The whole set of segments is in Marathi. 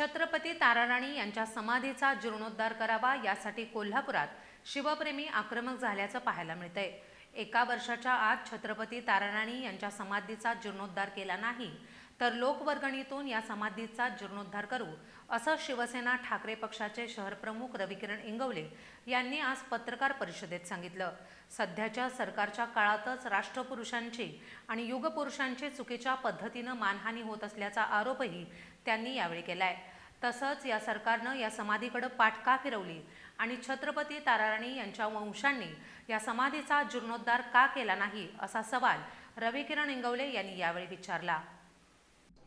छत्रपती ताराराणी यांच्या समाधीचा जीर्णोद्धार करावा यासाठी कोल्हापुरात शिवप्रेमी आक्रमक झाल्याचं पाहायला मिळतंय. एका वर्षाच्या आत छत्रपती ताराराणी यांच्या समाधीचा जीर्णोद्धार केला नाही तर लोकवर्गणीतून या समाधीचा जीर्णोद्धार करू असं शिवसेना ठाकरे पक्षाचे शहरप्रमुख रविकिरण इंगवले यांनी आज पत्रकार परिषदेत सांगितलं. सध्याच्या सरकारच्या काळातच राष्ट्रपुरुषांची आणि युगपुरुषांची चुकीच्या पद्धतीनं मानहानी होत असल्याचा आरोपही त्यांनी यावेळी केलाय. तसंच या सरकारनं या समाधीकडे पाठ का फिरवली आणि छत्रपती ताराराणी यांच्या वंशांनी या समाधीचा जीर्णोद्धार का केला नाही असा सवाल रविकिरण इंगवले यांनी यावेळी विचारला.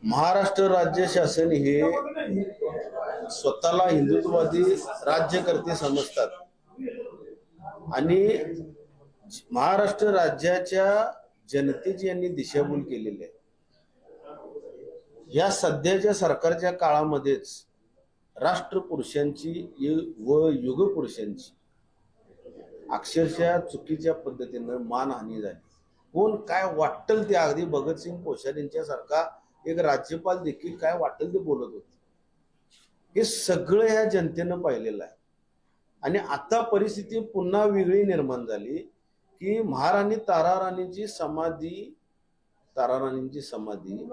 महाराष्ट्र राज्य शासन हे स्वतःला हिंदुत्ववादी राज्यकर्ते समजतात. आणि महाराष्ट्र राज्याच्या जनतेची यांनी दिशाभूल केलेली आहे. या सध्याच्या सरकारच्या काळामध्येच राष्ट्रपुरुषांची यु- व युगपुरुषांची अक्षरशः चुकीच्या पद्धतीनं मानहानी झाली. कोण काय वाटल ते अगदी भगतसिंग कोश्यारींच्या सारखा एक राज्यपाल देखील काय वाटेल ते बोलत होते. हे सगळं ह्या जनतेनं पाहिलेलं आहे. आणि आता परिस्थिती पुन्हा वेगळी निर्माण झाली की महाराणी ताराराणीची समाधी ताराराणींची समाधी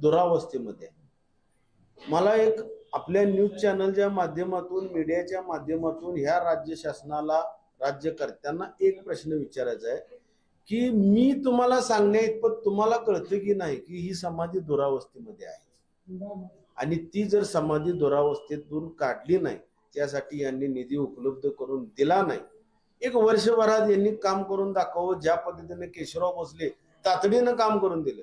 दुरावस्थेमध्ये आहे. मला एक आपल्या न्यूज चॅनलच्या माध्यमातून मीडियाच्या माध्यमातून ह्या राज्य शासनाला राज्यकर्त्यांना एक प्रश्न विचारायचा आहे. की मी तुम्हाला सांगण्या इतपत तुम्हाला कळतं की नाही की ही समाधी दुरावस्थेमध्ये आहे. आणि ती जर समाधी दुरावस्थेतून काढली नाही त्यासाठी यांनी निधी उपलब्ध करून दिला नाही. एक वर्षभरात यांनी काम करून दाखवावं ज्या पद्धतीने केशवराव भोसले तातडीनं काम करून दिलं.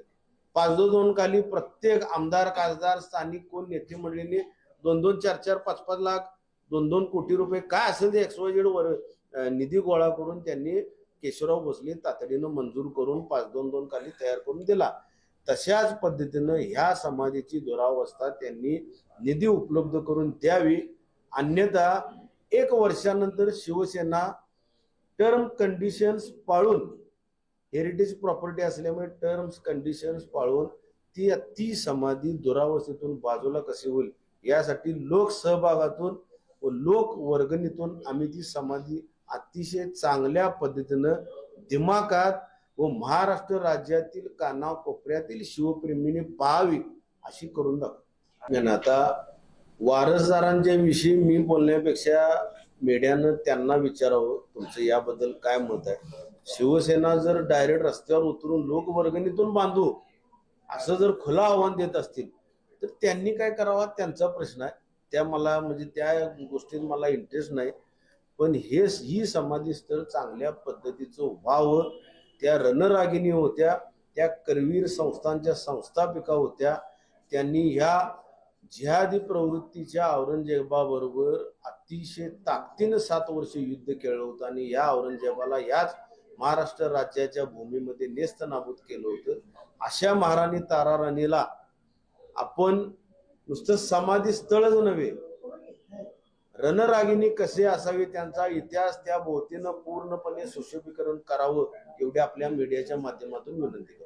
पाच दो दोन खाली प्रत्येक आमदार खासदार स्थानिक कोण नेते मंडळींनी दोन दोन चार चार पाच पाच लाख दोन दोन कोटी रुपये काय असेल ते एक्सवायजेड वर निधी गोळा करून त्यांनी केशवराव भोसले तातडीनं मंजूर करून पाच दोन दोन खाली तयार करून दिला. तशाच पद्धतीनं ह्या समाधीची दुरावस्था त्यांनी निधी उपलब्ध करून द्यावी. अन्यथा एक वर्षानंतर शिवसेना टर्म कंडिशन्स पाळून हेरिटेज प्रॉपर्टी असल्यामुळे टर्म्स कंडिशन्स पाळून ती ती समाधी दुरावस्थेतून बाजूला कशी होईल? यासाठी लोक सहभागातून व लोकवर्गणीतून आम्ही ती समाधी अतिशय चांगल्या पद्धतीनं दिमाकात व महाराष्ट्र राज्यातील कानाकोपऱ्यातील शिवप्रेमीने पाहावी अशी करून दाखव आणि आता वारसदारांच्या विषयी मी बोलण्यापेक्षा मीडियानं त्यांना विचारावं तुमचं याबद्दल काय मत आहे? शिवसेना जर डायरेक्ट रस्त्यावर उतरून लोकवर्गणीतून बांधू असं जर खुलं आव्हान देत असतील तर त्यांनी काय करावा? त्यांचा प्रश्न आहे. त्या मला म्हणजे त्या गोष्टीत मला इंटरेस्ट नाही. पण हे ही समाधी स्थळ चांगल्या पद्धतीचं व्हावं. त्या रणरागिणी होत्या त्या करवीर संस्थांच्या संस्थापिका होत्या. त्यांनी ह्या जिहादी प्रवृत्तीच्या औरंगजेबाबरोबर अतिशय ताकदीनं सात वर्ष युद्ध केलं होतं आणि या औरंगजेबाला याच महाराष्ट्र राज्याच्या भूमीमध्ये नेस्त नाबूद केलं होतं. अशा महाराणी ताराराणीला आपण नुसतं समाधी स्थळच नव्हे रणरागिणी कसे असावे त्यांचा इतिहास त्या भोवतीनं पूर्णपणे सुशोभीकरण करावं एवढी आपल्या मीडियाच्या माध्यमातून विनंती करतो.